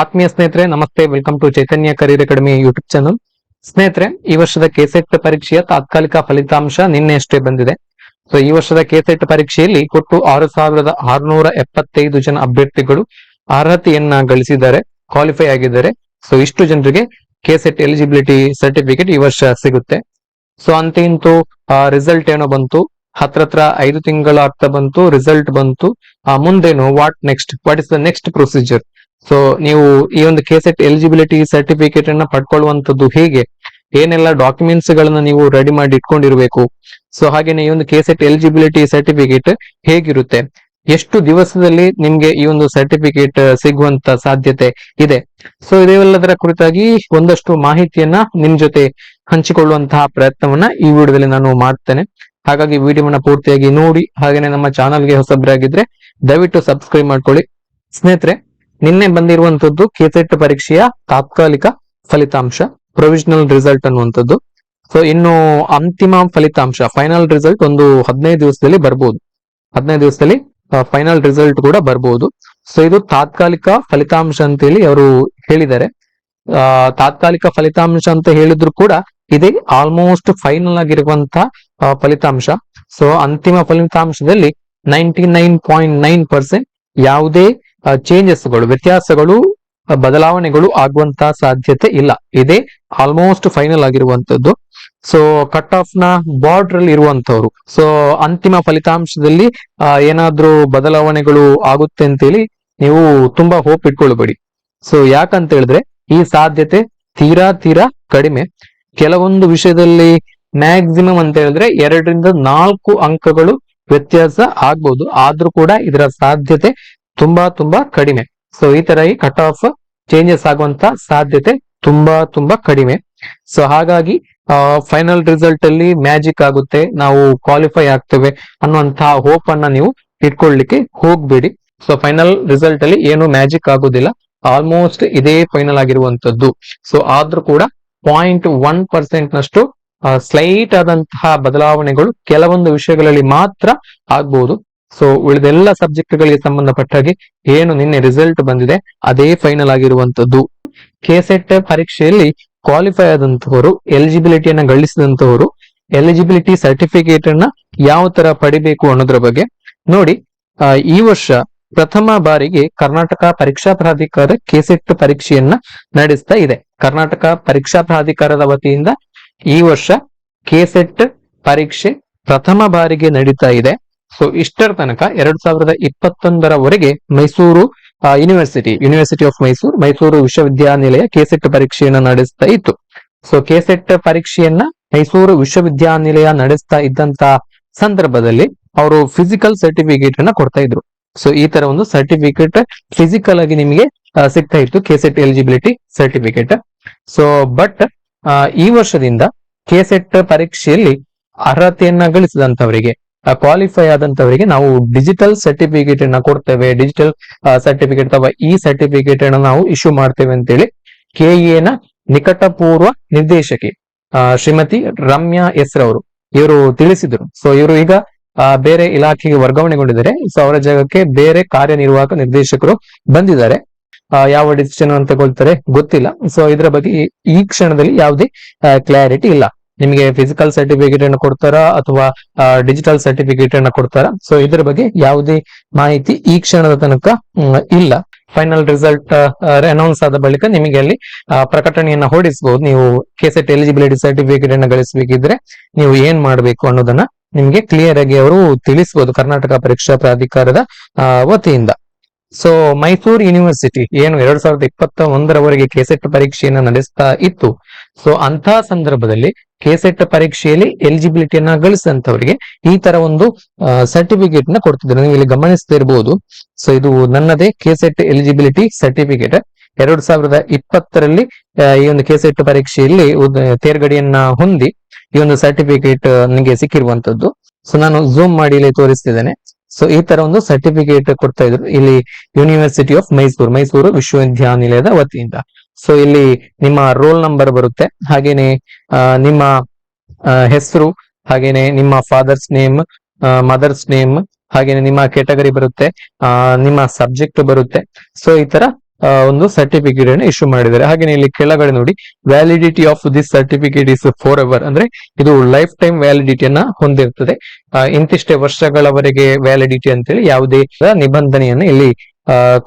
ಆತ್ಮೀಯ ಸ್ನೇಹಿತರೆ, ನಮಸ್ತೆ. Welcome to Chaitanya career academy YouTube channel ಸ್ನೇಹಿತರೆ, ಈ ವರ್ಷದ ಕೆಸೆಟ್ ಪರೀಕ್ಷೆಯ ತಾತ್ಕಾಲಿಕ ಫಲಿತಾಂಶ ನಿನ್ನೆ ಅಷ್ಟೇ ಬಂದಿದೆ. ಸೊ ಈ ವರ್ಷದ ಕೆಸೆಟ್ ಪರೀಕ್ಷೆಯಲ್ಲಿ ಒಟ್ಟು ಆರು ಸಾವಿರದ ಆರುನೂರ ಎಪ್ಪತ್ತೈದು ಜನ ಅಭ್ಯರ್ಥಿಗಳು ಅರ್ಹತೆಯನ್ನ ಗಳಿಸಿದ್ದಾರೆ ಕ್ವಾಲಿಫೈ ಆಗಿದ್ದಾರೆ. ಸೊ ಇಷ್ಟು ಜನರಿಗೆ ಕೆಸೆಟ್ ಎಲಿಜಿಬಿಲಿಟಿ ಸರ್ಟಿಫಿಕೇಟ್ ಈ ವರ್ಷ ಸಿಗುತ್ತೆ. ಸೊ ಅಂತ ಇಂತೂ ರಿಸಲ್ಟ್ ಏನೋ ಬಂತು. ಹತ್ರ ಹತ್ರ ಐದು ತಿಂಗಳ ಆಗ್ತಾ ಬಂತು ರಿಸಲ್ಟ್ ಬಂತು. ಮುಂದೇನು what next what is the next procedure so ನೀವು ಈ ಒಂದು ಕೆಸೆಟ್ ಎಲಿಜಿಬಿಲಿಟಿ ಸರ್ಟಿಫಿಕೇಟ್ ಅನ್ನ ಪಡ್ಕೊಳ್ಳುವಂತದ್ದು ಹೇಗೆ? ಏನೆಲ್ಲ ಡಾಕ್ಯುಮೆಂಟ್ಸ್ ಗಳನ್ನ ನೀವು ರೆಡಿ ಮಾಡಿ ಇಟ್ಕೊಂಡಿರ್ಬೇಕು? ಸೊ ಹಾಗೇನೆ ಈ ಒಂದು ಕೆಸೆಟ್ ಎಲಿಜಿಬಿಲಿಟಿ ಸರ್ಟಿಫಿಕೇಟ್ ಹೇಗಿರುತ್ತೆ? ಎಷ್ಟು ದಿವಸದಲ್ಲಿ ನಿಮ್ಗೆ ಈ ಒಂದು ಸರ್ಟಿಫಿಕೇಟ್ ಸಿಗುವಂತ ಸಾಧ್ಯತೆ ಇದೆ? ಸೊ ಇದೆಲ್ಲದರ ಕುರಿತಾಗಿ ಒಂದಷ್ಟು ಮಾಹಿತಿಯನ್ನ ನಿಮ್ ಜೊತೆ ಹಂಚಿಕೊಳ್ಳುವಂತಹ ಪ್ರಯತ್ನವನ್ನ ಈ ವಿಡಿಯೋದಲ್ಲಿ ನಾನು ಮಾಡ್ತೇನೆ. ಹಾಗಾಗಿ ವಿಡಿಯೋವನ್ನ ಪೂರ್ತಿಯಾಗಿ ನೋಡಿ, ಹಾಗೇನೆ ನಮ್ಮ ಚಾನಲ್ಗೆ ಹೊಸಬ್ರಾಗಿದ್ರೆ ದಯವಿಟ್ಟು ಸಬ್ಸ್ಕ್ರೈಬ್ ಮಾಡ್ಕೊಳ್ಳಿ. ಸ್ನೇಹಿತರೆ ನಿನ್ನೆ ಬಂದಿರುವಂತದ್ದು ಕೆಸೆಟ್ ಪರೀಕ್ಷೆಯ ತಾತ್ಕಾಲಿಕ ಫಲಿತಾಂಶ ಪ್ರೊವಿಷನಲ್ ರಿಸಲ್ಟ್ ಅನ್ನುವಂಥದ್ದು. ಸೊ ಇನ್ನು ಅಂತಿಮ ಫಲಿತಾಂಶ ಫೈನಲ್ ರಿಸಲ್ಟ್ ಒಂದು ಹದಿನೈದು ದಿವಸದಲ್ಲಿ ಬರ್ಬೋದು. ಹದಿನೈದು ದಿವಸದಲ್ಲಿ ಫೈನಲ್ ರಿಸಲ್ಟ್ ಕೂಡ ಬರ್ಬೋದು. ಸೊ ಇದು ತಾತ್ಕಾಲಿಕ ಫಲಿತಾಂಶ ಅಂತ ಹೇಳಿ ಅವರು ಹೇಳಿದ್ದಾರೆ. ತಾತ್ಕಾಲಿಕ ಫಲಿತಾಂಶ ಅಂತ ಹೇಳಿದ್ರು ಕೂಡ ಇದೇ ಆಲ್ಮೋಸ್ಟ್ ಫೈನಲ್ ಆಗಿರುವಂತಹ ಫಲಿತಾಂಶ. ಸೊ ಅಂತಿಮ ಫಲಿತಾಂಶದಲ್ಲಿ ninety nine point nine percent ಯಾವುದೇ ಚೇಂಜಸ್ಗಳು ವ್ಯತ್ಯಾಸಗಳು ಬದಲಾವಣೆಗಳು ಆಗುವಂತ ಸಾಧ್ಯತೆ ಇಲ್ಲ. ಇದೇ ಆಲ್ಮೋಸ್ಟ್ ಫೈನಲ್ ಆಗಿರುವಂತದ್ದು. ಸೊ ಕಟ್ ಆಫ್ನ ಬಾರ್ಡರ್ ಅಲ್ಲಿ ಇರುವಂತವ್ರು. ಸೊ ಅಂತಿಮ ಫಲಿತಾಂಶದಲ್ಲಿ ಏನಾದ್ರೂ ಬದಲಾವಣೆಗಳು ಆಗುತ್ತೆ ಅಂತೇಳಿ ನೀವು ತುಂಬಾ ಹೋಪ್ ಇಟ್ಕೊಳ್ಬೇಡಿ. ಸೊ ಯಾಕಂತ ಹೇಳಿದ್ರೆ, ಈ ಸಾಧ್ಯತೆ ತೀರಾ ತೀರಾ ಕಡಿಮೆ. ಕೆಲವೊಂದು ವಿಷಯದಲ್ಲಿ ಮ್ಯಾಕ್ಸಿಮಮ್ ಅಂತ ಹೇಳಿದ್ರೆ ಎರಡರಿಂದ ನಾಲ್ಕು ಅಂಕಗಳು ವ್ಯತ್ಯಾಸ ಆಗ್ಬಹುದು ಆದ್ರೂ ಕೂಡ ಇದರ ಸಾಧ್ಯತೆ ತುಂಬಾ ತುಂಬಾ ಕಡಿಮೆ. ಸೊ ಈ ತರ ಈ ಕಟ್ ಆಫ್ ಚೇಂಜಸ್ ಆಗುವಂತ ಸಾಧ್ಯತೆ ತುಂಬಾ ತುಂಬಾ ಕಡಿಮೆ. ಸೊ ಹಾಗಾಗಿ ಫೈನಲ್ ರಿಸಲ್ಟ್ ಅಲ್ಲಿ ಮ್ಯಾಜಿಕ್ ಆಗುತ್ತೆ, ನಾವು ಕ್ವಾಲಿಫೈ ಆಗ್ತೇವೆ ಅನ್ನುವಂತಹ ಹೋಪ್ ಅನ್ನ ನೀವು ಇಟ್ಕೊಳ್ಳಿಕ್ಕೆ ಹೋಗ್ಬೇಡಿ. ಸೊ ಫೈನಲ್ ರಿಸಲ್ಟ್ ಅಲ್ಲಿ ಏನು ಮ್ಯಾಜಿಕ್ ಆಗೋದಿಲ್ಲ. ಆಲ್ಮೋಸ್ಟ್ ಇದೇ ಫೈನಲ್ ಆಗಿರುವಂತದ್ದು ಸೊ ಆದ್ರೂ ಕೂಡ ಪಾಯಿಂಟ್ ಒನ್ ಪರ್ಸೆಂಟ್ ನಷ್ಟು ಸ್ಲೈಟ್ ಆದಂತಹ ಬದಲಾವಣೆಗಳು ಕೆಲವೊಂದು ವಿಷಯಗಳಲ್ಲಿ ಮಾತ್ರ ಆಗ್ಬಹುದು ಸೊ ಉಳಿದೆಲ್ಲ ಸಬ್ಜೆಕ್ಟ್ ಸಂಬಂಧಪಟ್ಟ ಹಾಗೆ ಏನು ನಿನ್ನೆ ರಿಸಲ್ಟ್ ಬಂದಿದೆ, ಅದೇ ಫೈನಲ್ ಆಗಿರುವಂತದ್ದು ಕೆಸೆಟ್ ಪರೀಕ್ಷೆಯಲ್ಲಿ ಕ್ವಾಲಿಫೈ ಆದಂತವರು ಎಲಿಜಿಬಿಲಿಟಿಯನ್ನ ಗಳಿಸಿದಂತವರು ಎಲಿಜಿಬಿಲಿಟಿ ಸರ್ಟಿಫಿಕೇಟ್ ಅನ್ನ ಯಾವ ತರ ಪಡಿಬೇಕು ಅನ್ನೋದ್ರ ಬಗ್ಗೆ ನೋಡಿ ಈ ವರ್ಷ ಪ್ರಥಮ ಬಾರಿಗೆ ಕರ್ನಾಟಕ ಪರೀಕ್ಷಾ ಪ್ರಾಧಿಕಾರ ಕೆಸೆಟ್ ಪರೀಕ್ಷೆಯನ್ನ ನಡೆಸ್ತಾ ಇದೆ. ಕರ್ನಾಟಕ ಪರೀಕ್ಷಾ ಪ್ರಾಧಿಕಾರದ ವತಿಯಿಂದ ಈ ವರ್ಷ ಕೆಸೆಟ್ ಪರೀಕ್ಷೆ ಪ್ರಥಮ ಬಾರಿಗೆ ನಡೀತಾ ಇದೆ. ಸೊ ಇಷ್ಟರ ತನಕ ಎರಡ್ ಸಾವಿರದ ಇಪ್ಪತ್ತೊಂದರವರೆಗೆ Mysuru university university of Mysuru Mysuru ವಿಶ್ವವಿದ್ಯಾನಿಲಯ ಕೆಸೆಟ್ ಪರೀಕ್ಷೆಯನ್ನು ನಡೆಸ್ತಾ ಇತ್ತು. ಸೊ ಕೆಸೆಟ್ ಪರೀಕ್ಷೆಯನ್ನ ಮೈಸೂರು ವಿಶ್ವವಿದ್ಯಾನಿಲಯ ನಡೆಸ್ತಾ ಇದ್ದಂತ ಸಂದರ್ಭದಲ್ಲಿ ಅವರು ಫಿಸಿಕಲ್ ಸರ್ಟಿಫಿಕೇಟ್ ಅನ್ನ ಕೊಡ್ತಾ ಇದ್ರು. ಸೊ ಈ ತರ ಒಂದು ಸರ್ಟಿಫಿಕೇಟ್ ಫಿಸಿಕಲ್ ಆಗಿ ನಿಮಗೆ ಸಿಗ್ತಾ ಇತ್ತು KSET eligibility certificate so but ಈ ವರ್ಷದಿಂದ ಕೆಸೆಟ್ ಪರೀಕ್ಷೆಯಲ್ಲಿ ಅರ್ಹತೆಯನ್ನ ಗಳಿಸಿದಂತವರಿಗೆ ಕ್ವಾಲಿಫೈ ಆದಂತವರಿಗೆ ನಾವು ಡಿಜಿಟಲ್ ಸರ್ಟಿಫಿಕೇಟ್ ಅನ್ನ ಕೊಡ್ತೇವೆ. ಡಿಜಿಟಲ್ ಸರ್ಟಿಫಿಕೇಟ್ ಅಥವಾ ಈ ಸರ್ಟಿಫಿಕೇಟ್ ಅನ್ನ ನಾವು ಇಶ್ಯೂ ಮಾಡ್ತೇವೆ ಅಂತೇಳಿ ಹೇಳಿ ನ ನಿಕಟಪೂರ್ವ ನಿರ್ದೇಶಕಿ ಶ್ರೀಮತಿ ರಮ್ಯಾ ಎಸ್ ರವರು ಇವರು ತಿಳಿಸಿದರು. ಸೊ ಇವರು ಈಗ ಬೇರೆ ಇಲಾಖೆಗೆ ವರ್ಗಾವಣೆಗೊಂಡಿದ್ದಾರೆ. ಸೊ ಅವರ ಜಾಗಕ್ಕೆ ಬೇರೆ ಕಾರ್ಯನಿರ್ವಾಹಕ ನಿರ್ದೇಶಕರು ಬಂದಿದ್ದಾರೆ. ಯಾವ ಡಿಸಿಷನ್ ತಗೊಳ್ತಾರೆ ಗೊತ್ತಿಲ್ಲ. ಸೊ ಇದರ ಬಗ್ಗೆ ಈ ಕ್ಷಣದಲ್ಲಿ ಯಾವುದೇ ಕ್ಲಾರಿಟಿ ಇಲ್ಲ. ನಿಮಗೆ ಫಿಸಿಕಲ್ ಸರ್ಟಿಫಿಕೇಟ್ ಅನ್ನು ಕೊಡ್ತಾರಾ ಅಥವಾ ಡಿಜಿಟಲ್ ಸರ್ಟಿಫಿಕೇಟ್ ಅನ್ನು ಕೊಡ್ತಾರಾ? ಸೊ ಇದರ ಬಗ್ಗೆ ಯಾವುದೇ ಮಾಹಿತಿ ಈ ಕ್ಷಣದ ತನಕ ಇಲ್ಲ. ಫೈನಲ್ ರಿಸಲ್ಟ್ ಅನೌನ್ಸ್ ಆದ ಬಳಿಕ ನಿಮಗೆ ಅಲ್ಲಿ ಪ್ರಕಟಣೆಯನ್ನು ಹೊಡಿಸಬಹುದು ನೀವು ಕೆಸೆಟ್ ಎಲಿಜಿಬಿಲಿಟಿ ಸರ್ಟಿಫಿಕೇಟ್ ಅನ್ನು ಗಳಿಸಬೇಕಿದ್ರೆ ನೀವು ಏನ್ ಮಾಡಬೇಕು ಅನ್ನೋದನ್ನ ನಿಮಗೆ ಕ್ಲಿಯರ್ ಆಗಿ ಅವರು ತಿಳಿಸಬಹುದು ಕರ್ನಾಟಕ ಪರೀಕ್ಷಾ ಪ್ರಾಧಿಕಾರದ ವತಿಯಿಂದ. ಸೊ ಮೈಸೂರು ಯೂನಿವರ್ಸಿಟಿ ಏನು ಎರಡ್ ಸಾವಿರದ ಇಪ್ಪತ್ತ ಒಂದರವರೆಗೆ ಕೆಸೆಟ್ ಪರೀಕ್ಷೆಯನ್ನ ನಡೆಸ್ತಾ ಇತ್ತು ಸೊ ಅಂತಹ ಸಂದರ್ಭದಲ್ಲಿ ಕೆಸೆಟ್ ಪರೀಕ್ಷೆಯಲ್ಲಿ ಎಲಿಜಿಬಿಲಿಟಿಯನ್ನ ಗಳಿಸಿದಂತವರಿಗೆ ಈ ತರ ಒಂದು ಸರ್ಟಿಫಿಕೇಟ್ನ ಕೊಡ್ತಿದ್ರು. ನೀವು ಇಲ್ಲಿ ಗಮನಿಸ್ತಿರ್ಬೋದು ಸೊ ಇದು ನನ್ನದೇ ಕೆಸೆಟ್ ಎಲಿಜಿಬಿಲಿಟಿ ಸರ್ಟಿಫಿಕೇಟ್ ಎರಡ್ ಸಾವಿರದ ಇಪ್ಪತ್ತರಲ್ಲಿ ಈ ಒಂದು ಕೆಸೆಟ್ ಪರೀಕ್ಷೆಯಲ್ಲಿ ತೇರ್ಗಡಿಯನ್ನ ತೇರ್ಗಡೆಯನ್ನ ಹೊಂದಿ ಈ ಒಂದು ಸರ್ಟಿಫಿಕೇಟ್ ನನಗೆ ಸಿಕ್ಕಿರುವಂತದ್ದು ಸೊ ನಾನು ಝೂಮ್ ಮಾಡಿ ಇಲ್ಲಿ ತೋರಿಸ್ತಿದ್ದೇನೆ. ಸೊ ಈ ತರ ಒಂದು ಸರ್ಟಿಫಿಕೇಟ್ ಕೊಡ್ತಾ ಇದ್ರು ಇಲ್ಲಿ ಯೂನಿವರ್ಸಿಟಿ ಆಫ್ ಮೈಸೂರು ಮೈಸೂರು ವಿಶ್ವವಿದ್ಯಾನಿಲಯದ ವತಿಯಿಂದ. ಸೊ ಇಲ್ಲಿ ನಿಮ್ಮ ರೋಲ್ ನಂಬರ್ ಬರುತ್ತೆ. ಹಾಗೇನೆ ನಿಮ್ಮ ಹೆಸರು, ಹಾಗೇನೆ ನಿಮ್ಮ ಫಾದರ್ಸ್ ನೇಮ್ ಮದರ್ಸ್ ನೇಮ್ ಹಾಗೇನೆ ನಿಮ್ಮ ಕೆಟಗರಿ ಬರುತ್ತೆ. ನಿಮ್ಮ ಸಬ್ಜೆಕ್ಟ್ ಬರುತ್ತೆ. ಸೊ ಈ ತರ ಒಂದು ಸರ್ಟಿಫಿಕೇಟ್ ಅನ್ನು ಇಶ್ಯೂ ಮಾಡಿದ್ದಾರೆ. ಹಾಗೆ ಇಲ್ಲಿ ಕೆಳಗಡೆ ನೋಡಿ validity of this certificate is forever ಅಂದ್ರೆ ಇದು ಲೈಫ್ ಟೈಮ್ ವ್ಯಾಲಿಡಿಟಿಯನ್ನ ಹೊಂದಿರ್ತದೆ. ಇಂತಿಷ್ಟೇ ವರ್ಷಗಳವರೆಗೆ ವ್ಯಾಲಿಡಿಟಿ ಅಂತೇಳಿ ಯಾವುದೇ ನಿಬಂಧನೆಯನ್ನು ಇಲ್ಲಿ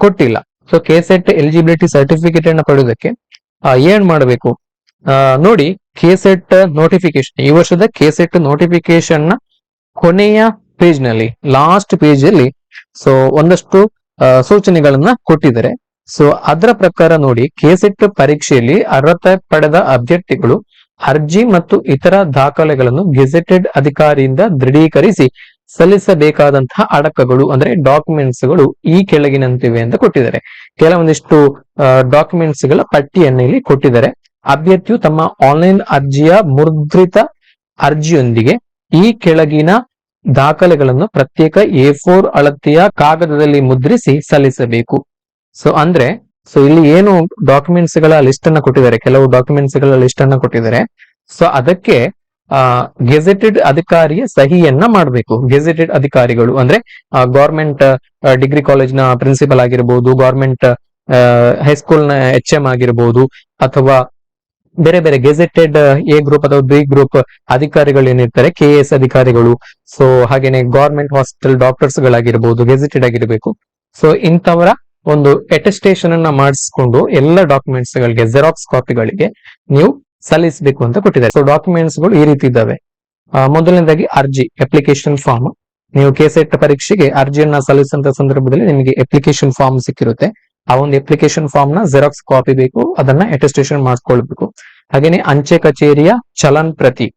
ಕೊಟ್ಟಿಲ್ಲ. ಸೊ ಕೆಸೆಟ್ ಎಲಿಜಿಬಿಲಿಟಿ ಸರ್ಟಿಫಿಕೇಟ್ ಅನ್ನ ಪಡೆಯೋದಕ್ಕೆ ಏನ್ ಮಾಡಬೇಕು? ನೋಡಿ ನೋಡಿ ಕೆಸೆಟ್ ನೋಟಿಫಿಕೇಶನ್ ಈ ವರ್ಷದ ಕೆಸೆಟ್ ನೋಟಿಫಿಕೇಶನ್ನ ಕೊನೆಯ ಪೇಜ್ನಲ್ಲಿ ಲಾಸ್ಟ್ ಪೇಜ್ ಅಲ್ಲಿ ಸೊ ಒಂದಷ್ಟು ಸೂಚನೆಗಳನ್ನ ಕೊಟ್ಟಿದ್ದಾರೆ. ಸೊ ಅದರ ಪ್ರಕಾರ ನೋಡಿ ಕೆಸೆಟ್ ಪರೀಕ್ಷೆಯಲ್ಲಿ ಅರ್ಹತೆ ಪಡೆದ ಅಭ್ಯರ್ಥಿಗಳು ಅರ್ಜಿ ಮತ್ತು ಇತರ ದಾಖಲೆಗಳನ್ನು ಗೆಜೆಟೆಡ್ ಅಧಿಕಾರಿಯಿಂದ ದೃಢೀಕರಿಸಿ ಸಲ್ಲಿಸಬೇಕಾದಂತಹ ಅಡಕಗಳು ಅಂದ್ರೆ ಡಾಕ್ಯುಮೆಂಟ್ಸ್ಗಳು ಈ ಕೆಳಗಿನಂತಿವೆ ಅಂತ ಕೊಟ್ಟಿದ್ದಾರೆ. ಕೆಲವೊಂದಿಷ್ಟು ಡಾಕ್ಯುಮೆಂಟ್ಸ್ಗಳ ಪಟ್ಟಿಯನ್ನು ಇಲ್ಲಿ ಕೊಟ್ಟಿದ್ದಾರೆ. ಅಭ್ಯರ್ಥಿಯು ತಮ್ಮ ಆನ್ಲೈನ್ ಅರ್ಜಿಯ ಮುದ್ರಿತ ಅರ್ಜಿಯೊಂದಿಗೆ ಈ ಕೆಳಗಿನ ದಾಖಲೆಗಳನ್ನು ಪ್ರತ್ಯೇಕ ಎ ಫೋರ್ ಅಳತೆಯ ಕಾಗದದಲ್ಲಿ ಮುದ್ರಿಸಿ ಸಲ್ಲಿಸಬೇಕು. ಸೊ ಅಂದ್ರೆ ಸೊ ಇಲ್ಲಿ ಏನು ಡಾಕ್ಯುಮೆಂಟ್ಸ್ಗಳ ಲಿಸ್ಟ್ ಅನ್ನ ಕೊಟ್ಟಿದ್ದಾರೆ, ಕೆಲವು ಡಾಕ್ಯುಮೆಂಟ್ಸ್ಗಳ ಲಿಸ್ಟ್ ಅನ್ನ ಕೊಟ್ಟಿದ್ದಾರೆ. ಸೊ ಅದಕ್ಕೆ ಗೆಜೆಟೆಡ್ ಅಧಿಕಾರಿಯ ಸಹಿಯನ್ನ ಮಾಡಬೇಕು. ಗೆಜೆಟೆಡ್ ಅಧಿಕಾರಿಗಳು ಅಂದ್ರೆ ಗೌರ್ಮೆಂಟ್ ಡಿಗ್ರಿ ಕಾಲೇಜ್ನ ಪ್ರಿನ್ಸಿಪಲ್ ಆಗಿರ್ಬೋದು ಗೌರ್ಮೆಂಟ್ ಹೈಸ್ಕೂಲ್ನ ಎಚ್ ಎಂ ಆಗಿರ್ಬೋದು, ಅಥವಾ ಬೇರೆ ಬೇರೆ ಗೆಜೆಟೆಡ್ ಎ ಗ್ರೂಪ್ ಅಥವಾ ಬಿ ಗ್ರೂಪ್ ಅಧಿಕಾರಿಗಳು ಏನಿರ್ತಾರೆ ಕೆ ಎಸ್ ಅಧಿಕಾರಿಗಳು. ಸೊ ಹಾಗೇನೆ ಗೌರ್ಮೆಂಟ್ ಹಾಸ್ಪಿಟಲ್ ಡಾಕ್ಟರ್ಸ್ ಗಳಾಗಿರ್ಬೋದು ಗೆಜೆಟೆಡ್ ಆಗಿರ್ಬೇಕು. ಸೊ ಇಂಥವರ ಒಂದು ಅಟೆಸ್ಟೇಷನ್ ಅನ್ನ ಮಾಡಿಸ್ಕೊಂಡು ಎಲ್ಲ ಡಾಕ್ಯುಮೆಂಟ್ಸ್ ಗಳಿಗೆ ಜೆರಾಕ್ಸ್ ಕಾಪಿಗಳಿಗೆ ನೀವು ಸಲ್ಲಿಸಬೇಕು ಅಂತ ಕೊಟ್ಟಿದ್ದಾರೆ. ಸೊ ಡಾಕ್ಯುಮೆಂಟ್ಸ್ಗಳು ಈ ರೀತಿ ಇದ್ದಾವೆ. ಮೊದಲನೇದಾಗಿ ಅರ್ಜಿ ಅಪ್ಲಿಕೇಶನ್ ಫಾರ್ಮ್ ನೀವು ಕೆಸೆಟ್ ಪರೀಕ್ಷೆಗೆ ಅರ್ಜಿಯನ್ನ ಸಲ್ಲಿಸುವಂತ ಸಂದರ್ಭದಲ್ಲಿ ನಿಮಗೆ ಅಪ್ಲಿಕೇಶನ್ ಫಾರ್ಮ್ ಸಿಕ್ಕಿರುತ್ತೆ. ಆ ಒಂದು ಅಪ್ಲಿಕೇಶನ್ ಫಾರ್ಮ್ನ ಜೆರಾಕ್ಸ್ ಕಾಪಿ ಬೇಕು. ಅದನ್ನ ಅಟೆಸ್ಟೇಷನ್ ಮಾಡ್ಕೊಳ್ಬೇಕು ಹಾಗೇನೆ ಅಂಚೆ ಕಚೇರಿಯ ಚಲನ್ ಪ್ರತಿ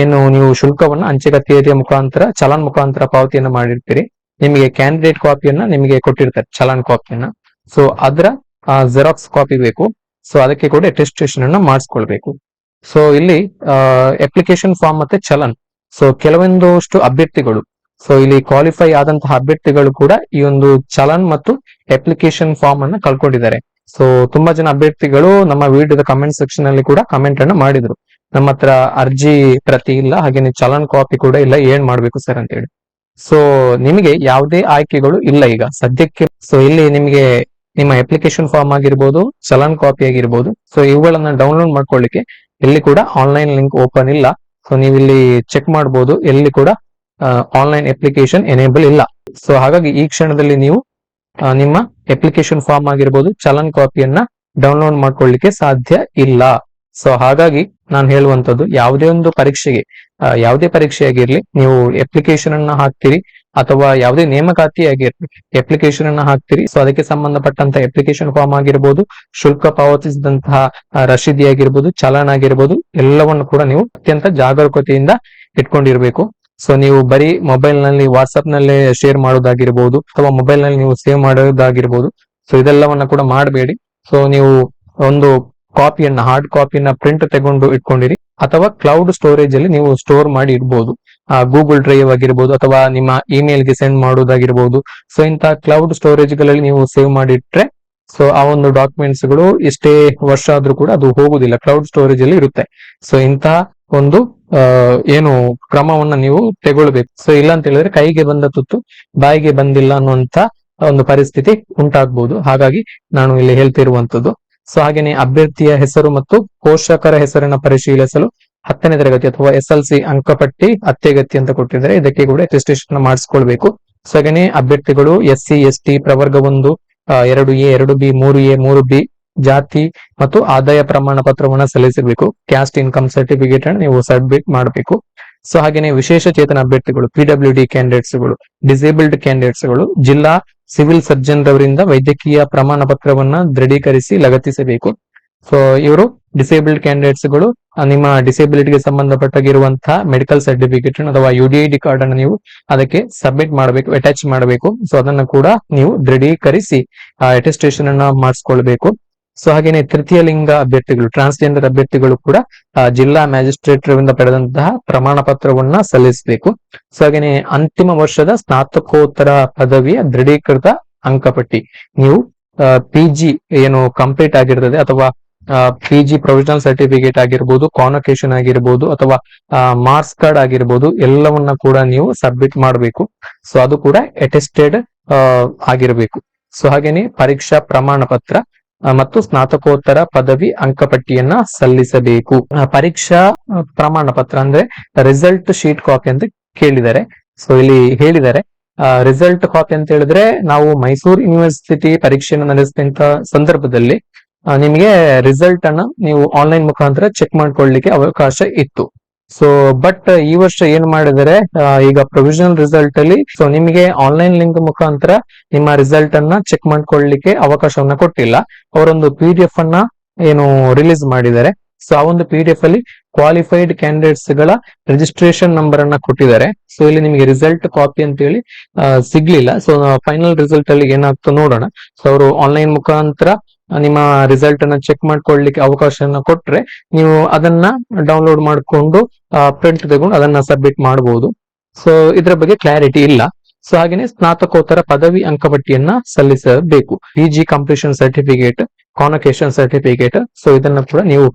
ಏನು ನೀವು ಶುಲ್ಕವನ್ನ ಅಂಚೆ ಕಚೇರಿಯ ಮುಖಾಂತರ, ಚಲನ್ ಮುಖಾಂತರ ಪಾವತಿಯನ್ನ ಮಾಡಿರ್ತೀರಿ. ನಿಮಗೆ ಕ್ಯಾಂಡಿಡೇಟ್ ಕಾಪಿಯನ್ನ ನಿಮಗೆ ಕೊಟ್ಟಿರ್ತಾರೆ, ಚಲನ್ ಕಾಪಿಯನ್ನ ಸೊ ಅದರ ಜೆರಾಕ್ಸ್ ಕಾಪಿ ಬೇಕು. ಸೊ ಅದಕ್ಕೆ ಕೂಡ ಅಟೆಸ್ಟೇಷನ್ ಅನ್ನು ಮಾಡಿಸ್ಕೊಳ್ಬೇಕು. ಸೊ ಇಲ್ಲಿ ಅಪ್ಲಿಕೇಶನ್ ಫಾರ್ಮ್ ಮತ್ತೆ ಚಲನ್. ಸೊ ಕೆಲವೊಂದಷ್ಟು ಅಭ್ಯರ್ಥಿಗಳು. ಸೊ ಇಲ್ಲಿ ಕ್ವಾಲಿಫೈ ಆದಂತಹ ಅಭ್ಯರ್ಥಿಗಳು ಕೂಡ ಈ ಒಂದು ಚಲನ್ ಮತ್ತು ಅಪ್ಲಿಕೇಶನ್ ಫಾರ್ಮ್ ಅನ್ನು ಕಳ್ಕೊಂಡಿದ್ದಾರೆ. ಸೊ ತುಂಬಾ ಜನ ಅಭ್ಯರ್ಥಿಗಳು ನಮ್ಮ ವಿಡಿಯೋದ ಕಮೆಂಟ್ ಸೆಕ್ಷನ್ ಅಲ್ಲಿ ಕೂಡ ಕಮೆಂಟ್ ಅನ್ನು ಮಾಡಿದ್ರು. ನಮ್ಮ ಹತ್ರ ಅರ್ಜಿ ಪ್ರತಿ ಇಲ್ಲ ಹಾಗೇನೆ ಚಲನ್ ಕಾಪಿ ಕೂಡ ಇಲ್ಲ, ಏನ್ ಮಾಡ್ಬೇಕು ಸರ್ ಅಂತ ಹೇಳಿ ಸೊ ನಿಮಗೆ ಯಾವುದೇ ಆಯ್ಕೆಗಳು ಇಲ್ಲ ಈಗ. ಸದ್ಯಕ್ಕೆ ಸೊ ಇಲ್ಲಿ ನಿಮಗೆ ನಿಮ್ಮ ಅಪ್ಲಿಕೇಶನ್ ಫಾರ್ಮ್ ಆಗಿರ್ಬೋದು ಚಲನ್ ಕಾಪಿ ಆಗಿರ್ಬೋದು. ಸೊ ಇವುಗಳನ್ನ ಡೌನ್ಲೋಡ್ ಮಾಡ್ಕೊಳ್ಳಿಕ್ಕೆ ಇಲ್ಲಿ ಕೂಡ ಆನ್ಲೈನ್ ಲಿಂಕ್ ಓಪನ್ ಇಲ್ಲ. ಸೊ ನೀವು ಇಲ್ಲಿ ಚೆಕ್ ಮಾಡಬಹುದು ಎಲ್ಲಿ ಕೂಡ ಆನ್ಲೈನ್ ಅಪ್ಲಿಕೇಶನ್ ಎನೇಬಲ್ ಇಲ್ಲ. ಸೊ ಹಾಗಾಗಿ ಈ ಕ್ಷಣದಲ್ಲಿ ನೀವು ನಿಮ್ಮ ಅಪ್ಲಿಕೇಶನ್ ಫಾರ್ಮ್ ಆಗಿರ್ಬೋದು ಚಲನ್ ಕಾಪಿಯನ್ನ ಡೌನ್ಲೋಡ್ ಮಾಡ್ಕೊಳ್ಳಿಕ್ಕೆ ಸಾಧ್ಯ ಇಲ್ಲ. ಸೊ ಹಾಗಾಗಿ ನಾನು ಹೇಳುವಂತದ್ದು ಯಾವುದೇ ಒಂದು ಪರೀಕ್ಷೆಗೆ ಯಾವುದೇ ಪರೀಕ್ಷೆ ಆಗಿರ್ಲಿ ನೀವು ಅಪ್ಲಿಕೇಶನ್ ಅನ್ನ ಹಾಕ್ತೀರಿ ಅಥವಾ ಯಾವುದೇ ನೇಮಕಾತಿಯಾಗಿ ಅಪ್ಲಿಕೇಶನ್ ಅನ್ನ ಹಾಕ್ತೀರಿ. ಸೊ ಅದಕ್ಕೆ ಸಂಬಂಧಪಟ್ಟಂತ ಅಪ್ಲಿಕೇಶನ್ ಫಾರ್ಮ್ ಆಗಿರ್ಬೋದು, ಶುಲ್ಕ ಪಾವತಿಸಿದಂತಹ ರಶೀದಿ ಆಗಿರ್ಬೋದು ಚಲನ ಆಗಿರ್ಬೋದು, ಎಲ್ಲವನ್ನು ಕೂಡ ನೀವು ಅತ್ಯಂತ ಜಾಗರೂಕತೆಯಿಂದ ಇಟ್ಕೊಂಡಿರ್ಬೇಕು. ಸೊ ನೀವು ಬರೀ ಮೊಬೈಲ್ನಲ್ಲಿ ವಾಟ್ಸ್ಆಪ್ನಲ್ಲಿ ಶೇರ್ ಮಾಡೋದಾಗಿರ್ಬೋದು ಅಥವಾ ಮೊಬೈಲ್ನಲ್ಲಿ ನೀವು ಸೇವ್ ಮಾಡೋದಾಗಿರ್ಬೋದು ಸೊ ಇದೆಲ್ಲವನ್ನ ಕೂಡ ಮಾಡಬೇಡಿ. ಸೊ ನೀವು ಒಂದು ಕಾಪಿಯನ್ನ ಹಾರ್ಡ್ ಕಾಪಿಯನ್ನ ಪ್ರಿಂಟ್ ತಗೊಂಡು ಇಟ್ಕೊಂಡಿರಿ. ಅಥವಾ ಕ್ಲೌಡ್ ಸ್ಟೋರೇಜ್ ಅಲ್ಲಿ ನೀವು ಸ್ಟೋರ್ ಮಾಡಿ ಇಡ್ಬೋದು. ಗೂಗಲ್ ಡ್ರೈವ್ ಆಗಿರ್ಬೋದು ಅಥವಾ ನಿಮ್ಮ ಇಮೇಲ್ಗೆ ಸೆಂಡ್ ಮಾಡೋದಾಗಿರ್ಬೋದು. ಸೊ ಇಂತಹ ಕ್ಲೌಡ್ ಸ್ಟೋರೇಜ್ಗಳಲ್ಲಿ ನೀವು ಸೇವ್ ಮಾಡಿ ಇಟ್ರೆ ಸೊ ಆ ಒಂದು ಡಾಕ್ಯುಮೆಂಟ್ಸ್ಗಳು ಇಷ್ಟೇ ವರ್ಷ ಆದ್ರೂ ಕೂಡ ಅದು ಹೋಗುದಿಲ್ಲ. ಕ್ಲೌಡ್ ಸ್ಟೋರೇಜ್ ಅಲ್ಲಿ ಇರುತ್ತೆ. ಸೊ ಇಂತಹ ಒಂದು ಏನು ಕ್ರಮವನ್ನ ನೀವು ತಗೊಳ್ಬೇಕು. ಸೊ ಇಲ್ಲ ಅಂತ ಹೇಳಿದ್ರೆ ಕೈಗೆ ಬಂದ ತುತ್ತು, ಬಾಯಿಗೆ ಬಂದಿಲ್ಲ ಅನ್ನುವಂತ ಒಂದು ಪರಿಸ್ಥಿತಿ ಉಂಟಾಗ್ಬೋದು. ಹಾಗಾಗಿ ನಾನು ಇಲ್ಲಿ ಹೇಳ್ತಿರುವಂತದ್ದು ಸೊ ಹಾಗೆಯೇ ಅಭ್ಯರ್ಥಿಯ ಹೆಸರು ಮತ್ತು ಪೋಷಕರ ಹೆಸರನ್ನ ಪರಿಶೀಲಿಸಲು ಹತ್ತನೇ ತರಗತಿ ಅಥವಾ ಎಸ್ ಎಲ್ ಸಿ ಅಂಕಪಟ್ಟಿ ಅತ್ಯಗತ್ಯ ಅಂತ ಕೊಟ್ಟಿದ್ದಾರೆ. ಇದಕ್ಕೆ ಕೂಡ ರಿಜಿಸ್ಟ್ರೇಷನ್ ಮಾಡಿಸ್ಕೊಳ್ಬೇಕು. ಸೊ ಹಾಗೆಯೇ ಅಭ್ಯರ್ಥಿಗಳು ಎಸ್ ಸಿ, ಎಸ್ ಟಿ, ಪ್ರವರ್ಗ ಒಂದು ಎರಡು ಎ, ಎರಡು ಬಿ, ಮೂರು ಎ, ಮೂರು ಬಿ ಜಾತಿ ಮತ್ತು ಆದಾಯ ಪ್ರಮಾಣ ಪತ್ರವನ್ನು ಸಲ್ಲಿಸಬೇಕು ಕ್ಯಾಸ್ಟ್ ಇನ್ಕಮ್ ಸರ್ಟಿಫಿಕೇಟ್ ಅನ್ನು ನೀವು ಸಬ್ಮಿಟ್ ಮಾಡಬೇಕು. ಸೊ ಹಾಗೆಯೇ ವಿಶೇಷ ಚೇತನ ಅಭ್ಯರ್ಥಿಗಳು ಪಿಡಬ್ಲ್ಯೂ ಡಿ ಕ್ಯಾಂಡಿಡೇಟ್ಸ್ಗಳು ಡಿಸೇಬಲ್ಡ್ ಕ್ಯಾಂಡಿಡೇಟ್ಸ್ಗಳು ಜಿಲ್ಲಾ ಸಿವಿಲ್ ಸರ್ಜನ್ ರವರಿಂದ ವೈದ್ಯಕೀಯ ಪ್ರಮಾಣ ಪತ್ರವನ್ನ ದೃಢೀಕರಿಸಿ ಲಗತ್ತಿಸಬೇಕು. ಸೊ ಇವರು ಡಿಸೇಬಲ್ಡ್ ಕ್ಯಾಂಡಿಡೇಟ್ಸ್ಗಳು ನಿಮ್ಮ ಡಿಸೇಬಿಲಿಟಿಗೆ ಸಂಬಂಧಪಟ್ಟಾಗಿರುವಂತಹ ಮೆಡಿಕಲ್ ಸರ್ಟಿಫಿಕೇಟ್ ಅಥವಾ ಯು ಡಿ ಕಾರ್ಡ್ ಅನ್ನು ನೀವು ಅದಕ್ಕೆ ಸಬ್ಮಿಟ್ ಮಾಡಬೇಕು ಅಟ್ಯಾಚ್ ಮಾಡಬೇಕು. ಸೊ ಅದನ್ನ ಕೂಡ ನೀವು ದೃಢೀಕರಿಸಿ ಅಟೆಸ್ಟೇಷನ್ ಅನ್ನ ಮಾಡಿಸ್ಕೊಳ್ಬೇಕು. ಸೊ ಹಾಗೇನೆ ತೃತೀಯ ಲಿಂಗ ಅಭ್ಯರ್ಥಿಗಳು ಟ್ರಾನ್ಸ್ಜೆಂಡರ್ ಅಭ್ಯರ್ಥಿಗಳು ಕೂಡ ಜಿಲ್ಲಾ ಮ್ಯಾಜಿಸ್ಟ್ರೇಟ್ ರಿಂದ ಪಡೆದಂತಹ ಪ್ರಮಾಣ ಪತ್ರವನ್ನ ಸಲ್ಲಿಸಬೇಕು. ಸೊ ಹಾಗೇನೆ ಅಂತಿಮ ವರ್ಷದ ಸ್ನಾತಕೋತ್ತರ ಪದವಿಯ ದೃಢೀಕೃತ ಅಂಕಪಟ್ಟಿ. ನೀವು ಪಿಜಿ ಏನು ಕಂಪ್ಲೀಟ್ ಆಗಿರ್ತದೆ ಅಥವಾ ಪಿಜಿ ಪ್ರೊವಿಷನಲ್ ಸರ್ಟಿಫಿಕೇಟ್ ಆಗಿರ್ಬೋದು ಕಾನ್ವಕೇಶನ್ ಆಗಿರ್ಬೋದು ಅಥವಾ ಮಾರ್ಕ್ಸ್ ಕಾರ್ಡ್ ಆಗಿರ್ಬೋದು, ಎಲ್ಲವನ್ನ ಕೂಡ ನೀವು ಸಬ್ಮಿಟ್ ಮಾಡಬೇಕು. ಸೊ ಅದು ಕೂಡ ಅಟೆಸ್ಟೆಡ್ ಆಗಿರಬೇಕು. ಸೊ ಹಾಗೇನೆ ಪರೀಕ್ಷಾ ಪ್ರಮಾಣ ಪತ್ರ ಮತ್ತು ಸ್ನಾತಕೋತ್ತರ ಪದವಿ ಅಂಕಪಟ್ಟಿಯನ್ನ ಸಲ್ಲಿಸಬೇಕು. ಪರೀಕ್ಷಾ ಪ್ರಮಾಣ ಪತ್ರ ಅಂದ್ರೆ ರಿಸಲ್ಟ್ ಶೀಟ್ ಕಾಪಿ ಅಂತ ಕೇಳಿದ್ದಾರೆ. ಸೊ ಇಲ್ಲಿ ಹೇಳಿದ್ದಾರೆ. ರಿಸಲ್ಟ್ ಕಾಪಿ ಅಂತ ಹೇಳಿದ್ರೆ ನಾವು ಮೈಸೂರು ಯೂನಿವರ್ಸಿಟಿ ಪರೀಕ್ಷೆಯನ್ನು ನಡೆಸಿದಂತ ಸಂದರ್ಭದಲ್ಲಿ ನಿಮಗೆ ರಿಸಲ್ಟ್ ಅನ್ನ ನೀವು ಆನ್ಲೈನ್ ಮುಖಾಂತರ ಚೆಕ್ ಮಾಡ್ಕೊಳ್ಳಿಕ್ಕೆ ಅವಕಾಶ ಇತ್ತು. ಸೊ ಬಟ್ ಈ ವರ್ಷ ಏನ್ ಮಾಡಿದರೆ ಈಗ ಪ್ರೊವಿಷನಲ್ ರಿಸಲ್ಟ್ ಅಲ್ಲಿ ಸೊ ನಿಮಗೆ ಆನ್ಲೈನ್ ಲಿಂಕ್ ಮುಖಾಂತರ ನಿಮ್ಮ ರಿಸಲ್ಟ್ ಅನ್ನ ಚೆಕ್ ಮಾಡ್ಕೊಳ್ಳಿಕ್ಕೆ ಅವಕಾಶವನ್ನ ಕೊಟ್ಟಿಲ್ಲ. ಅವರೊಂದು ಪಿ ಡಿ ಎಫ್ ಅನ್ನ ಏನು ರಿಲೀಸ್ ಮಾಡಿದ್ದಾರೆ. ಸೊ ಆ ಒಂದು ಪಿ ಡಿ ಎಫ್ ಅಲ್ಲಿ ಕ್ವಾಲಿಫೈಡ್ ಕ್ಯಾಂಡಿಡೇಟ್ಸ್ಗಳ ರಿಜಿಸ್ಟ್ರೇಷನ್ ನಂಬರ್ ಅನ್ನ ಕೊಟ್ಟಿದ್ದಾರೆ. ಸೊ ಇಲ್ಲಿ ನಿಮಗೆ ರಿಸಲ್ಟ್ ಕಾಪಿ ಅಂತ ಹೇಳಿ ಸಿಗ್ಲಿಲ್ಲ. ಸೊ ಫೈನಲ್ ರಿಸಲ್ಟ್ ಅಲ್ಲಿ ಏನಾಗ್ತದೆ ನೋಡೋಣ. ಸೊ ಅವರು ಆನ್ಲೈನ್ ಮುಖಾಂತರ ನಿಮ್ಮ ರಿಸಲ್ಟ್ ಅನ್ನ ಚೆಕ್ ಮಾಡ್ಕೊಳ್ಳಿಕ್ಕೆ ಅವಕಾಶನ ಕೊಟ್ರೆ ನೀವು ಅದನ್ನ ಡೌನ್ಲೋಡ್ ಮಾಡಿಕೊಂಡು ಪ್ರಿಂಟ್ ತಗೊಂಡು ಅದನ್ನ ಸಬ್ಮಿಟ್ ಮಾಡಬಹುದು ಸೊ ಇದರ ಬಗ್ಗೆ ಕ್ಲಾರಿಟಿ ಇಲ್ಲ. ಸೊ ಹಾಗೇನೆ ಸ್ನಾತಕೋತ್ತರ ಪದವಿ ಅಂಕಪಟ್ಟಿಯನ್ನ ಸಲ್ಲಿಸಬೇಕು. P G completion certificate convocation certificate so ಇದನ್ನ ಕೂಡ ನೀವು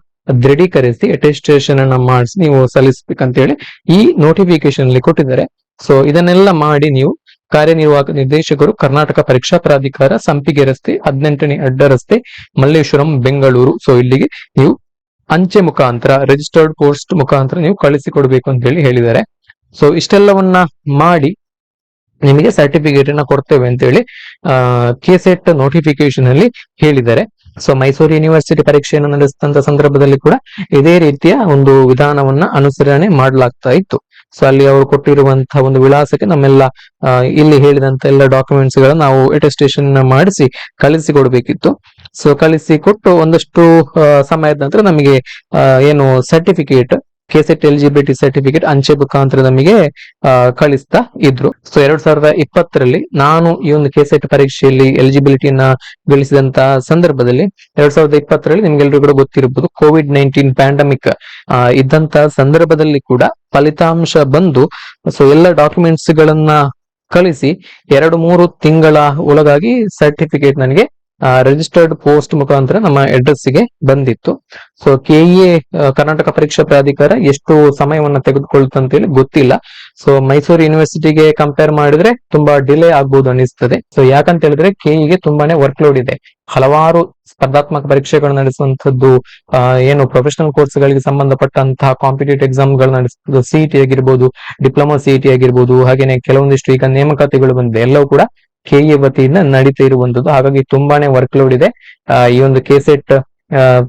ದೃಢೀಕರಿಸಿ ಅಟೆಸ್ಟೇಷನ್ ಅನ್ನ ಮಾಡಿಸಿ ನೀವು ಸಲ್ಲಿಸಬೇಕಂತ ಹೇಳಿ ಈ ನೋಟಿಫಿಕೇಶನ್ ಅಲ್ಲಿ ಕೊಟ್ಟಿದ್ದಾರೆ. ಸೊ ಇದನ್ನೆಲ್ಲ ಮಾಡಿ ನೀವು ಕಾರ್ಯನಿರ್ವಾಹಕ ನಿರ್ದೇಶಕರು ಕರ್ನಾಟಕ ಪರೀಕ್ಷಾ ಪ್ರಾಧಿಕಾರ ಸಂಪಿಗೆ ರಸ್ತೆ, ಹದಿನೆಂಟನೇ ಅಡ್ಡ ರಸ್ತೆ, ಮಲ್ಲೇಶ್ವರಂ, ಬೆಂಗಳೂರು. ಸೊ ಇಲ್ಲಿಗೆ ನೀವು ಅಂಚೆ ಮುಖಾಂತರ ರಿಜಿಸ್ಟರ್ಡ್ ಪೋಸ್ಟ್ ಮುಖಾಂತರ ನೀವು ಕಳಿಸಿಕೊಡ್ಬೇಕು ಅಂತ ಹೇಳಿ ಹೇಳಿದ್ದಾರೆ. ಸೊ ಇಷ್ಟೆಲ್ಲವನ್ನ ಮಾಡಿ ನಿಮಗೆ ಸರ್ಟಿಫಿಕೇಟ್ ಅನ್ನ ಕೊಡ್ತೇವೆ ಅಂತ ಹೇಳಿ ಕೆಸೆಟ್ ನೋಟಿಫಿಕೇಶನ್ ಅಲ್ಲಿ ಹೇಳಿದ್ದಾರೆ. ಸೊ ಮೈಸೂರು ಯೂನಿವರ್ಸಿಟಿ ಪರೀಕ್ಷೆಯನ್ನು ನಡೆಸಿದಂತ ಸಂದರ್ಭದಲ್ಲಿ ಕೂಡ ಇದೇ ರೀತಿಯ ಒಂದು ವಿಧಾನವನ್ನ ಅನುಸರಣೆ ಮಾಡಲಾಗ್ತಾ ಇತ್ತು. ಸೊ ಅಲ್ಲಿ ಅವರು ಕೊಟ್ಟಿರುವಂತಹ ಒಂದು ವಿಳಾಸಕ್ಕೆ ನಮ್ಮೆಲ್ಲ ಇಲ್ಲಿ ಹೇಳಿದಂತ ಎಲ್ಲ ಡಾಕ್ಯುಮೆಂಟ್ಸ್ ಗಳನ್ನ ನಾವು ಅಟೆಸ್ಟೇಷನ್ ಮಾಡಿಸಿ ಕಳಿಸಿ ಕೊಡಬೇಕಿತ್ತು ಸೊ ಕಳಿಸಿ ಕೊಟ್ಟು ಒಂದಷ್ಟು ಸಮಯದ ನಂತರ ನಮಗೆ ಏನು ಸರ್ಟಿಫಿಕೇಟ್ ಕೆಸೆಟ್ ಎಲಿಜಿಬಿಲಿಟಿ ಸರ್ಟಿಫಿಕೇಟ್ ಅಂಚೆ ಮುಖಾಂತರ ನಮಗೆ ಕಳಿಸ್ತಾ ಇದ್ರು. ಸೊ ಎರಡ್ ಸಾವಿರದ ಇಪ್ಪತ್ತರಲ್ಲಿ ನಾನು ಈ ಒಂದು ಕೆಸೆಟ್ ಪರೀಕ್ಷೆಯಲ್ಲಿ ಎಲಿಜಿಬಿಲಿಟಿಯನ್ನ ಗಳಿಸಿದಂತಹ ಸಂದರ್ಭದಲ್ಲಿ ಎರಡ್ ಸಾವಿರದ ಇಪ್ಪತ್ತರಲ್ಲಿ ನಿಮ್ಗೆಲ್ರಿಗೂ ಕೂಡ ಗೊತ್ತಿರಬಹುದು ಕೋವಿಡ್ ನೈನ್ಟೀನ್ ಪ್ಯಾಂಡಮಿಕ್ ಇದ್ದಂತ ಸಂದರ್ಭದಲ್ಲಿ ಕೂಡ ಫಲಿತಾಂಶ ಬಂದು ಸೊ ಎಲ್ಲ ಡಾಕ್ಯುಮೆಂಟ್ಸ್ ಗಳನ್ನ ಕಳಿಸಿ ಎರಡು ಮೂರು ತಿಂಗಳ ಒಳಗಾಗಿ ಸರ್ಟಿಫಿಕೇಟ್ ನನಗೆ ರಿಜಿಸ್ಟರ್ಡ್ ಪೋಸ್ಟ್ ಮುಖಾಂತರ ನಮ್ಮ ಅಡ್ರೆಸ್ಸಿಗೆ ಬಂದಿತ್ತು. ಸೊ ಕೆಇಎ ಕರ್ನಾಟಕ ಪರೀಕ್ಷಾ ಪ್ರಾಧಿಕಾರ ಎಷ್ಟು ಸಮಯವನ್ನ ತೆಗೆದುಕೊಳ್ಳುತ್ತೆ ಅಂತ ಹೇಳಿ ಗೊತ್ತಿಲ್ಲ ಸೊ ಮೈಸೂರು ಯೂನಿವರ್ಸಿಟಿಗೆ ಕಂಪೇರ್ ಮಾಡಿದ್ರೆ ತುಂಬಾ ಡಿಲೇ ಆಗ್ಬಹುದು ಅನಿಸ್ತದೆ ಸೊ ಯಾಕಂತ ಹೇಳಿದ್ರೆ ಕೆಇಗೆ ತುಂಬಾನೇ ವರ್ಕ್ ಲೋಡ್ ಇದೆ. ಹಲವಾರು ಸ್ಪರ್ಧಾತ್ಮಕ ಪರೀಕ್ಷೆಗಳು ನಡೆಸುವಂತದ್ದು ಏನು ಪ್ರೊಫೆಷನಲ್ ಕೋರ್ಸ್ ಗಳಿಗೆ ಸಂಬಂಧಪಟ್ಟಂತಹ ಕಾಂಪಿಟೇಟಿವ್ ಎಕ್ಸಾಮ್ಗಳು ನಡೆಸುವುದು ಸಿಇಟಿ ಆಗಿರ್ಬೋದು ಡಿಪ್ಲೊಮಾ ಸಿಇಟಿ ಆಗಿರ್ಬೋದು, ಹಾಗೇನೆ ಕೆಲವೊಂದಿಷ್ಟು ಈಗ ನೇಮಕಾತಿಗಳು ಬಂದಿದೆ. ಎಲ್ಲವೂ ಕೂಡ ಕೆಇಎ ವತಿಯಿಂದ ನಡೀತಾ ಇರುವಂತದ್ದು ಹಾಗಾಗಿ ತುಂಬಾನೇ ವರ್ಕ್ ಲೋಡ್ ಇದೆ ಈ ಒಂದು ಕೆಸೆಟ್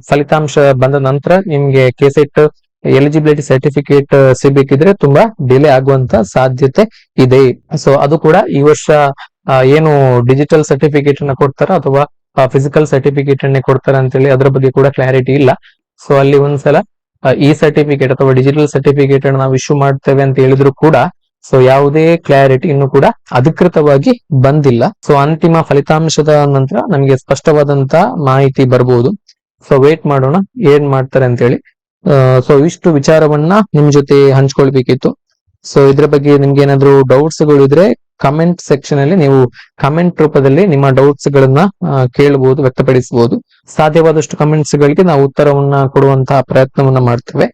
ಫಲಿತಾಂಶ ಬಂದ ನಂತರ ನಿಮ್ಗೆ ಕೆಸೆಟ್ ಎಲಿಜಿಬಿಲಿಟಿ ಸರ್ಟಿಫಿಕೇಟ್ ಸಿಗ್ಬೇಕಿದ್ರೆ ತುಂಬಾ ಡಿಲೇ ಆಗುವಂತ ಸಾಧ್ಯತೆ ಇದೆ. ಸೊ ಅದು ಕೂಡ ಈ ವರ್ಷ ಏನು ಡಿಜಿಟಲ್ ಸರ್ಟಿಫಿಕೇಟ್ ಅನ್ನ ಕೊಡ್ತಾರ ಅಥವಾ ಫಿಸಿಕಲ್ ಸರ್ಟಿಫಿಕೇಟ್ ಅನ್ನೇ ಕೊಡ್ತಾರ ಅಂತೇಳಿ ಅದ್ರ ಬಗ್ಗೆ ಕೂಡ ಕ್ಲಾರಿಟಿ ಇಲ್ಲ. ಸೊ ಅಲ್ಲಿ ಒಂದ್ಸಲ ಈ ಸರ್ಟಿಫಿಕೇಟ್ ಅಥವಾ ಡಿಜಿಟಲ್ ಸರ್ಟಿಫಿಕೇಟ್ ಅನ್ನು ನಾವು ಇಶ್ಯೂ ಮಾಡ್ತೇವೆ ಅಂತ ಹೇಳಿದ್ರು ಕೂಡ ಸೊ ಯಾವುದೇ ಕ್ಲಾರಿಟಿ ಇನ್ನು ಕೂಡ ಅಧಿಕೃತವಾಗಿ ಬಂದಿಲ್ಲ. ಸೊ ಅಂತಿಮ ಫಲಿತಾಂಶದ ನಂತರ ನಮಗೆ ಸ್ಪಷ್ಟವಾದಂತ ಮಾಹಿತಿ ಬರ್ಬೋದು. ಸೊ ವೇಟ್ ಮಾಡೋಣ. ಏನ್ ಮಾಡ್ತಾರೆ ಅಂತ ಹೇಳಿ ಸೊ ಇಷ್ಟು ವಿಚಾರವನ್ನ ನಿಮ್ ಜೊತೆ ಹಂಚ್ಕೊಳ್ಬೇಕಿತ್ತು. ಸೊ ಇದ್ರ ಬಗ್ಗೆ ನಿಮ್ಗೆ ಏನಾದ್ರು ಡೌಟ್ಸ್ಗಳು ಇದ್ರೆ ಕಮೆಂಟ್ ಸೆಕ್ಷನ್ ಅಲ್ಲಿ ನೀವು ಕಮೆಂಟ್ ರೂಪದಲ್ಲಿ ನಿಮ್ಮ ಡೌಟ್ಸ್ ಗಳನ್ನ ಕೇಳಬಹುದು ವ್ಯಕ್ತಪಡಿಸಬಹುದು ಸಾಧ್ಯವಾದಷ್ಟು ಕಮೆಂಟ್ಸ್ ಗಳಿಗೆ ನಾವು ಉತ್ತರವನ್ನ ಕೊಡುವಂತಹ ಪ್ರಯತ್ನವನ್ನ ಮಾಡ್ತೇವೆ.